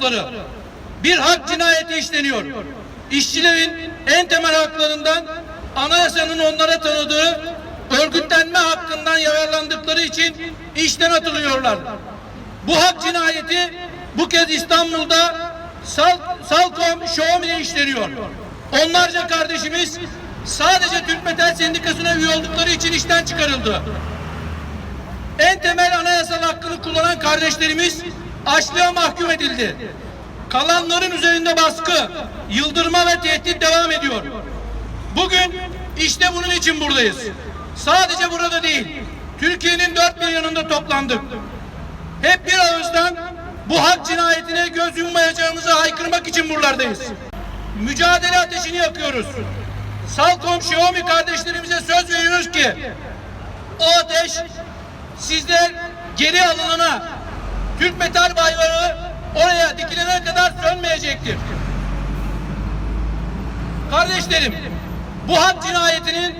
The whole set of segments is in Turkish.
mensupları bir hak cinayeti işleniyor. İşçilerin en temel haklarından anayasanın onlara tanıdığı örgütlenme hakkından yararlandıkları için işten atılıyorlar. Bu hak cinayeti bu kez İstanbul'da Sal, Salkom Xiaomi'de işleniyor. Onlarca kardeşimiz sadece Türk Metal Sendikası'na üye oldukları için işten çıkarıldı. En temel anayasal hakkını kullanan kardeşlerimiz açlığa mahkum edildi. Kalanların üzerinde baskı, yıldırma ve tehdit devam ediyor. Bugün işte bunun için buradayız. Sadece burada değil, Türkiye'nin dört bir yanında toplandık. Hep bir ağızdan bu hak cinayetine göz yummayacağımızı haykırmak için buralardayız. Mücadele ateşini yakıyoruz. Salkom Xiaomi kardeşlerimize söz veriyoruz ki o ateş sizler geri alınana Türk metal bayrağı oraya dikilene kadar sönmeyecektir. Kardeşlerim, bu hak cinayetinin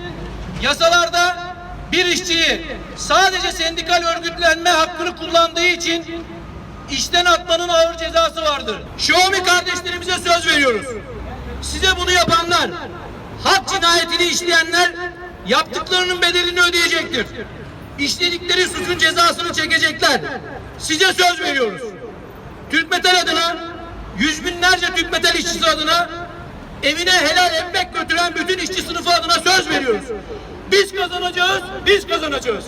yasalarda bir işçiyi sadece sendikal örgütlenme hakkını kullandığı için işten atmanın ağır cezası vardır. Xiaomi kardeşlerimize söz veriyoruz. Size bunu yapanlar, hak cinayetini işleyenler yaptıklarının bedelini ödeyecektir. İşledikleri suçun cezasını çekecekler. Size söz veriyoruz. Türk Metal adına, yüz binlerce Türk Metal işçisi adına, evine helal ekmek götüren bütün işçi sınıfı adına söz veriyoruz. Biz kazanacağız, biz kazanacağız.